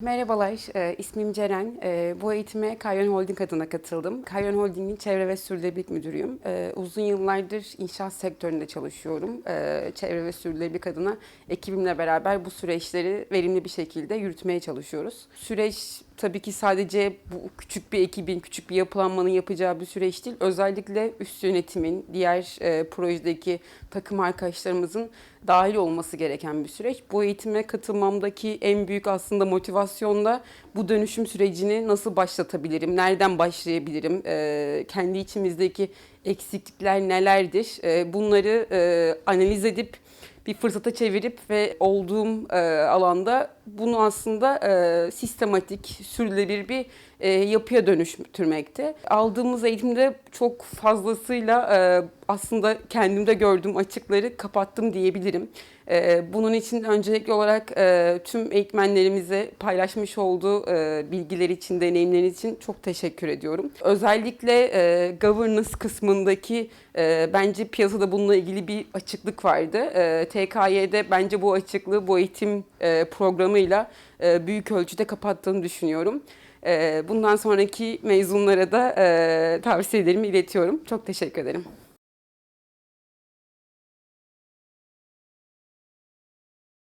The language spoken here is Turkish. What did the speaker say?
Merhabalar, e, ismim Ceren. E, bu eğitime Kayyon Holding adına katıldım. Kayyon Holding'in Çevre ve Sürdürülebilirlik Müdürüyüm. E, uzun yıllardır inşaat sektöründe çalışıyorum. E, çevre ve Sürdürülebilirlik adına ekibimle beraber bu süreçleri verimli bir şekilde yürütmeye çalışıyoruz. Süreç tabii ki sadece bu küçük bir ekibin, küçük bir yapılanmanın yapacağı bir süreç değil. Özellikle üst yönetimin, diğer e, projedeki takım arkadaşlarımızın dahil olması gereken bir süreç. Bu eğitime katılmamdaki en büyük aslında motivasyon da bu dönüşüm sürecini nasıl başlatabilirim, nereden başlayabilirim, e, kendi içimizdeki eksiklikler nelerdir, e, bunları e, analiz edip bir fırsata çevirip ve olduğum e, alanda bunu aslında e, sistematik, sürdürülebilir bir e, yapıya dönüştürmekte. Aldığımız eğitimde çok fazlasıyla e, aslında kendimde gördüğüm açıkları kapattım diyebilirim. E, bunun için öncelikli olarak e, tüm eğitmenlerimize paylaşmış olduğu e, bilgiler için, deneyimler için çok teşekkür ediyorum. Özellikle e, governance kısmındaki bence piyasada bununla ilgili bir açıklık vardı. TKY'de bence bu açıklığı bu eğitim programıyla büyük ölçüde kapattığını düşünüyorum. Bundan sonraki mezunlara da tavsiyelerimi iletiyorum. Çok teşekkür ederim.